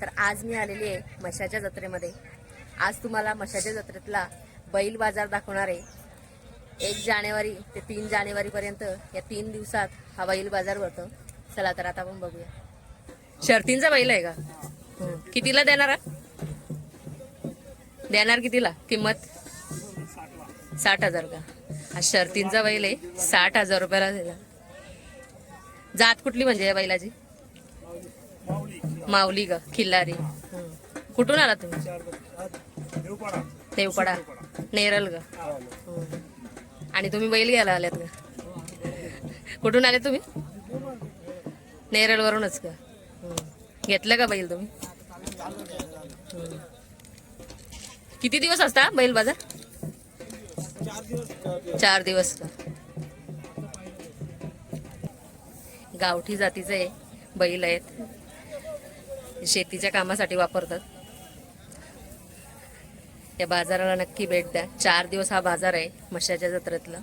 तर आज मी आलेली आहे मशाच्या जत्रेमध्ये. आज तुम्हाला मशाच्या जत्रेतला बैल बाजार दाखवणार आहे. एक जानेवारी ते तीन जानेवारीपर्यंत या तीन दिवसात हा बैल बाजार भरतो. चला तर आता आपण बघूया. शर्तींचा बैल आहे का? कितीला देणार देणार कितीला? किंमत? साठ हजार का? हा शर्तींचा बैल आहे. साठ हजार रुपयाला देणार. जात कुठली म्हणजे या बैलाची? माऊली ग खिल्लारी. कुठून आला तुम्ही? देवपाडा. नेरल ग. आणि तुम्ही बैल घ्यायला आल्यात का कुठून आले तुम्ही? नेरल वरूनच का घेतलं का बैल तुम्ही? किती दिवस असता बैल बाजार? चार दिवस का? गावठी जातीचे बैल आहेत. शेतीच्या कामासाठी वापरतात. या बाजाराला नक्की भेट द्या. चार दिवस हा बाजार आहे मशाच्या जत्रेतला.